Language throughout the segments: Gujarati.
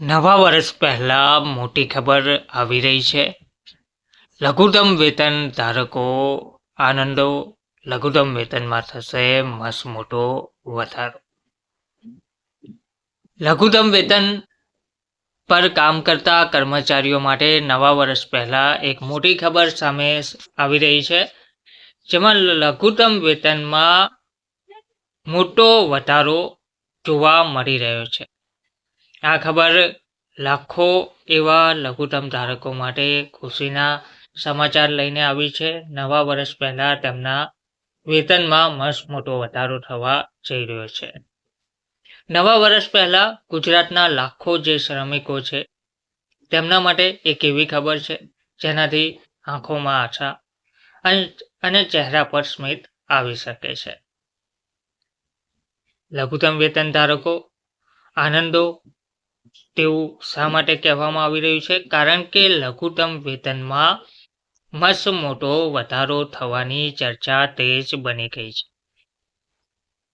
નવા વર્ષ પહેલાં મોટી ખબર આવી રહી છે. લઘુત્તમ વેતન ધારકો આનંદો, લઘુત્તમ વેતનમાં થશે મસ્ત મોટો વધારો. લઘુત્તમ વેતન પર કામ કરતા કર્મચારીઓ માટે નવા વર્ષ પહેલાં એક મોટી ખબર સામે આવી રહી છે, જેમાં લઘુત્તમ વેતનમાં મોટો વધારો જોવા મળી રહ્યો છે. આ ખબર લાખો એવા લઘુત્તમ ધારકો માટે ખુશીના સમાચાર લઈને આવી છે. નવા વર્ષ પહેલા તેમના વેતનમાં મસ્ત મોટો વધારો થવા જઈ રહ્યો છે. નવા વર્ષ પહેલા ગુજરાતના લાખો જે શ્રમિકો છે, તેમના માટે એક એવી ખબર છે, જેનાથી આંખોમાં આશા અને- ચહેરા પર સ્મિત આવી શકે છે. લઘુત્તમ વેતન ધારકો આનંદો તેવું શા માટે કહેવામાં આવી રહ્યું છે? કારણ કે લઘુત્તમ વેતનમાં મસ્ત મોટો વધારો થવાની ચર્ચા તેજ બની ગઈ છે.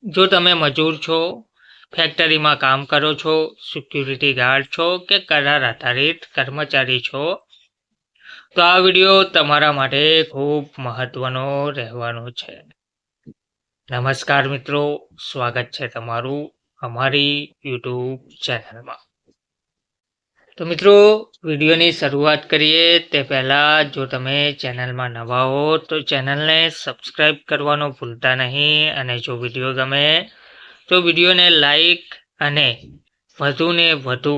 જો તમે મજૂર છો, ફેક્ટરીમાં કામ કરો છો, સિક્યુરિટી ગાર્ડ છો કે કરાર આધારિત કર્મચારી છો, તો આ વીડિયો તમારા માટે ખૂબ મહત્વનો રહેવાનો છે. નમસ્કાર મિત્રો, સ્વાગત છે તમારું અમારી યુટ્યુબ ચેનલમાં. તો મિત્રો, વિડીયોની શરૂઆત કરીએ તે પહેલાં, જો તમે ચેનલમાં નવા હો, તો ચેનલને સબસ્ક્રાઈબ કરવાનું ભૂલતા નહીં અને જો વીડિયો ગમે, તો વિડીયોને લાઈક અને વધુને વધુ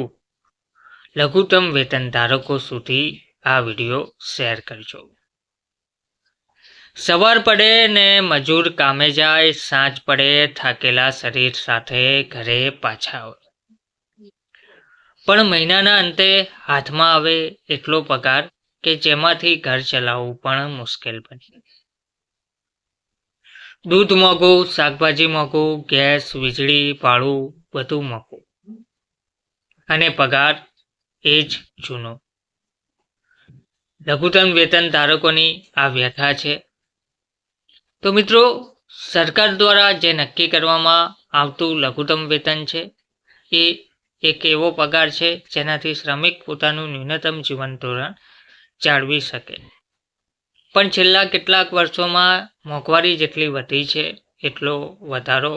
લઘુત્તમ વેતન ધારકો સુધી આ વીડિયો શેર કરજો. સવાર પડે ને મજૂર કામે જાય, સાંજ પડે, થાકેલા શરીર સાથે ઘરે પાછા આવે. પણ મહિનાના અંતે હાથમાં આવે એટલો પગાર કે જેમાંથી ઘર ચલાવવું પણ મુશ્કેલ બને. દૂધ મોંઘું, શાકભાજી મોંઘું, ગેસ, વીજળી ભાડું બધું મોંઘું. અને પગાર એ જ જૂનો. લઘુત્તમ વેતન ધારકોની આ વ્યથા છે. તો મિત્રો, સરકાર દ્વારા જે નક્કી કરવામાં આવતું લઘુત્તમ વેતન છે, એ એક એવો પગાર છે જેનાથી શ્રમિક પોતાનું ન્યૂનતમ જીવન ધોરણ જાળવી શકે. પણ છેલ્લા કેટલાક વર્ષોમાં મોંઘવારી જેટલી વધી છે, એટલો વધારો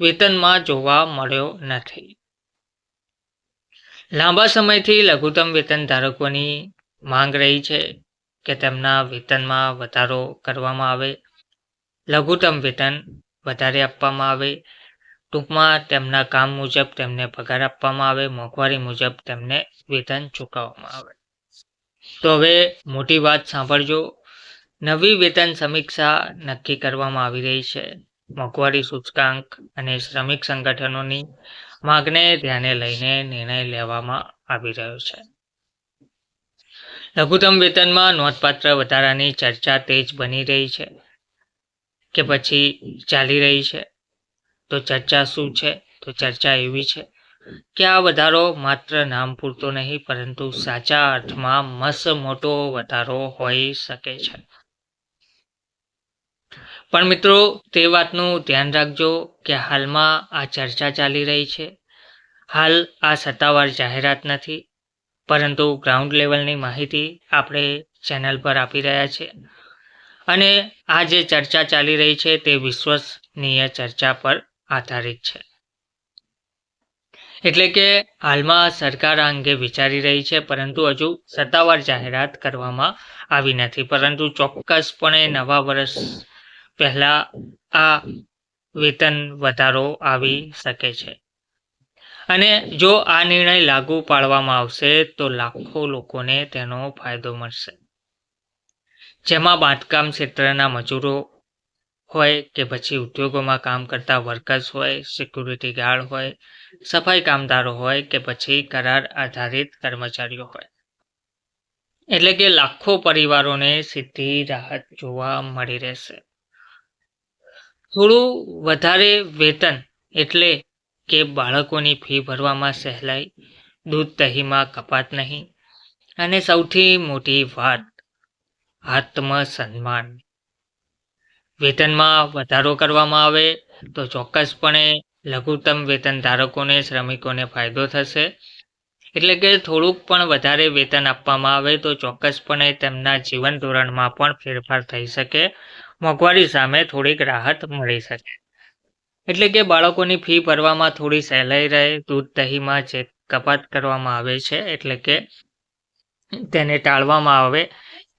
વેતનમાં જોવા મળ્યો નથી. લાંબા સમયથી લઘુત્તમ વેતન ધારકોની માંગ રહી છે કે તેમના વેતનમાં વધારો કરવામાં આવે, લઘુત્તમ વેતન વધારે આપવામાં આવે ટૂંકમાં તેમના કામ મુજબ તેમને પગાર આપવામાં આવે, મોંઘવારી મુજબ તેમને વેતન ચૂકવવામાં આવે. તો હવે મોટી વાત સાંભળજો. નવી વેતન સમીક્ષા નક્કી કરવામાં આવી રહી છે. મોંઘવારી સૂચકાંક અને શ્રમિક સંગઠનોની માગને ધ્યાને લઈને નિર્ણય લેવામાં આવી રહ્યો છે. લઘુત્તમ વેતનમાં નોંધપાત્ર વધારાની ચર્ચા તેજ બની રહી છે કે પછી ચાલી રહી છે. તો ચર્ચા શું છે? તો ચર્ચા એવી છે કે આ વધારો માત્ર નામ પૂરતો નહીં, પરંતુ સાચા અર્થમાં મસ્ત મોટો વધારો હોઈ શકે છે. પણ મિત્રો, તે વાતનું ધ્યાન રાખજો કે હાલમાં આ ચર્ચા ચાલી રહી છે. હાલ આ સત્તાવાર જાહેરાત નથી, પરંતુ ગ્રાઉન્ડ લેવલની માહિતી આપણે ચેનલ પર આપી રહ્યા છીએ. અને આ જે ચર્ચા ચાલી રહી છે તે વિશ્વસનીય ચર્ચા પર આધારિત છે. એટલે કે હાલમાં સરકાર અંગે વિચારી રહી છે, પરંતુ હજુ સત્તાવાર જાહેરાત કરવામાં આવી નથી. પરંતુ ચોક્કસપણે નવા વર્ષ પહેલા આ વેતન વધારો આવી શકે છે. અને જો આ નિર્ણય લાગુ પાડવામાં આવશે, તો લાખો લોકોને તેનો ફાયદો મળશે. જેમાં બાંધકામ ક્ષેત્રના મજૂરો હોય કે પછી ઉદ્યોગોમાં કામ કરતા વર્કર્સ હોય સિક્યુરિટી ગાર્ડ હોય, સફાઈ કામદારો હોય કે પછી કરાર આધારિત કર્મચારીઓ હોય. એટલે કે લાખો પરિવારોને સીધી રાહત જોવા મળી રહેશે. થોડું વધારે વેતન એટલે કે બાળકોની ફી ભરવામાં સહેલાઈ, દૂધ દહીંમાં કપાત નહીં. અને સૌથી મોટી વાત, આત્મસન્માન. વેતનમાં વધારો કરવામાં આવે, તો ચોક્કસપણે લઘુત્તમ વેતન ધારકોને, શ્રમિકોને ફાયદો થશે. એટલે કે થોડુંક પણ વધારે વેતન આપવામાં આવે, તો ચોક્કસપણે તેમના જીવન ધોરણમાં પણ ફેરફાર થઈ શકે. મોંઘવારી સામે થોડીક રાહત મળી શકે. એટલે કે બાળકોની ફી ભરવામાં થોડી સહેલાઈ રહે, દૂધ, દહીંમાં જે કપાત કરવામાં આવે છે, એટલે કે તેને ટાળવામાં આવે.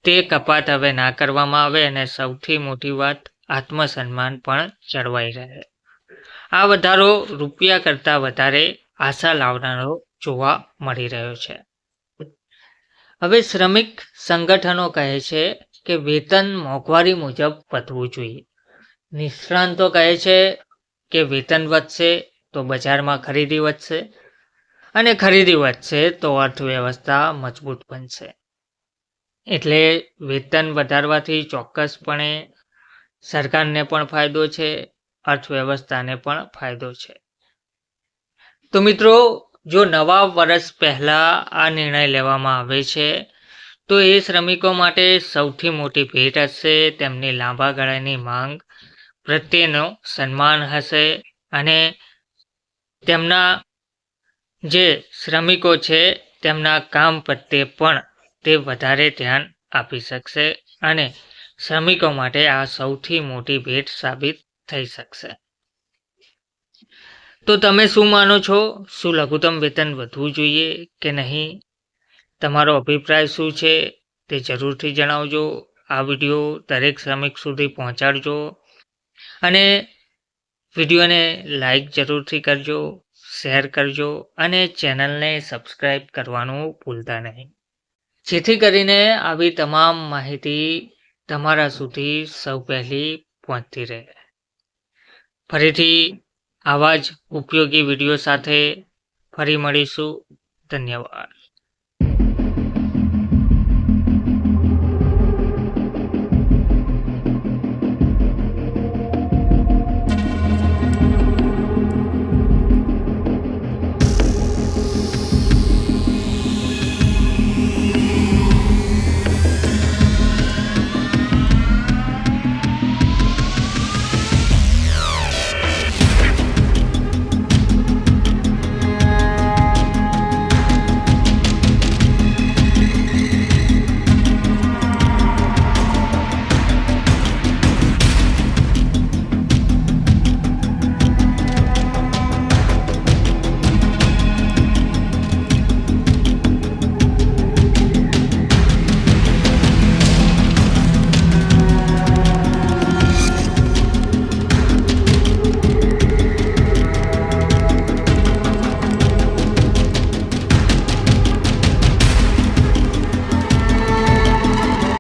તે કપાત હવે ના કરવામાં આવે અને સૌથી મોટી વાત આત્મસન્માન પણ જળવાઈ રહે. આ વધારો રૂપિયા કરતાં વધારે આશા લાવનારો જોવા મળી રહ્યો છે. હવે શ્રમિક સંગઠનો કહે છે કે વેતન મોંઘવારી મુજબ વધવું જોઈએ. નિષ્ણાંતો કહે છે કે વેતન વધશે તો બજારમાં ખરીદી વધશે અને ખરીદી વધશે તો અર્થવ્યવસ્થા મજબૂત બનશે. એટલે વેતન વધારવાથી ચોક્કસપણે સરકારને પણ ફાયદો છે, અર્થવ્યવસ્થાને પણ ફાયદો છે. તો મિત્રો, જો નવા વર્ષ પહેલાં આ નિર્ણય લેવામાં આવે છે, તો એ શ્રમિકો માટે સૌથી મોટી ભેટ હશે, તેમની લાંબા ગાળાની માંગ, પ્રત્યેનો સન્માન હશે અને તેમના જે શ્રમિકો છે, તેમના કામ પ્રત્યે પણ તે વધારે ધ્યાન આપી શકશે અને શ્રમિકો માટે આ સૌથી મોટી ભેટ સાબિત થઈ શકશે. તો તમે શું માનો છો? શું લઘુત્તમ વેતન વધવું જોઈએ કે નહીં? તમારો અભિપ્રાય શું છે તે જરૂરથી જણાવજો. આ વીડિયો દરેક શ્રમિક સુધી પહોંચાડજો અને વિડીયોને લાઈક જરૂરથી કરજો, શેર કરજો અને ચેનલને સબસ્ક્રાઈબ કરવાનું ભૂલતા નહીં. જેથી કરીને આવી તમામ માહિતી તમારા સુધી સૌ પહેલી પહોંચતી રહે. ફરીથી આવા જ ઉપયોગી વીડિયો સાથે ફરી મળીશું. ધન્યવાદ.